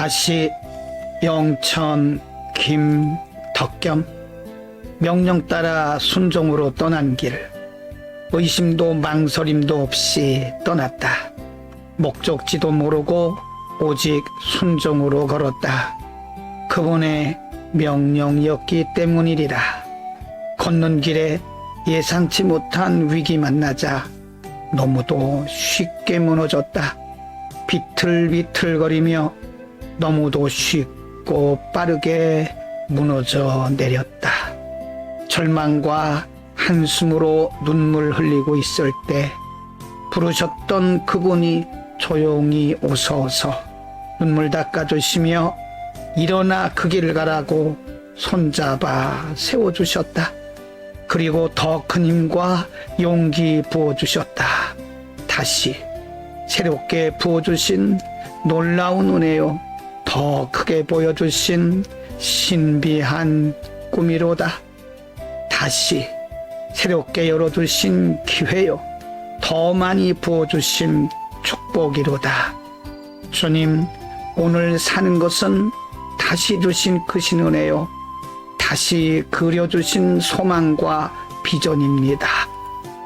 다시 영천 김덕겸 명령 따라 순종으로 떠난 길 의심도 망설임도 없이 떠났다. 목적지도 모르고 오직 순종으로 걸었다. 그분의 명령이었기 때문이리라. 걷는 길에 예상치 못한 위기 만나자 너무도 쉽게 무너졌다. 비틀비틀거리며 너무도 쉽고 빠르게 무너져 내렸다. 절망과 한숨으로 눈물 흘리고 있을 때 부르셨던 그분이 조용히 웃어서 눈물 닦아주시며 일어나 그 길을 가라고 손잡아 세워주셨다. 그리고 더 큰 힘과 용기 부어주셨다. 다시 새롭게 부어주신 놀라운 은혜요. 더 크게 보여주신 신비한 꿈이로다. 다시 새롭게 열어주신 기회요. 더 많이 부어주신 축복이로다. 주님, 오늘 사는 것은 다시 주신 크신 은혜요. 다시 그려주신 소망과 비전입니다.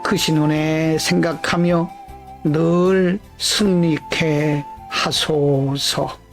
크신 은혜 생각하며 늘 승리케 하소서.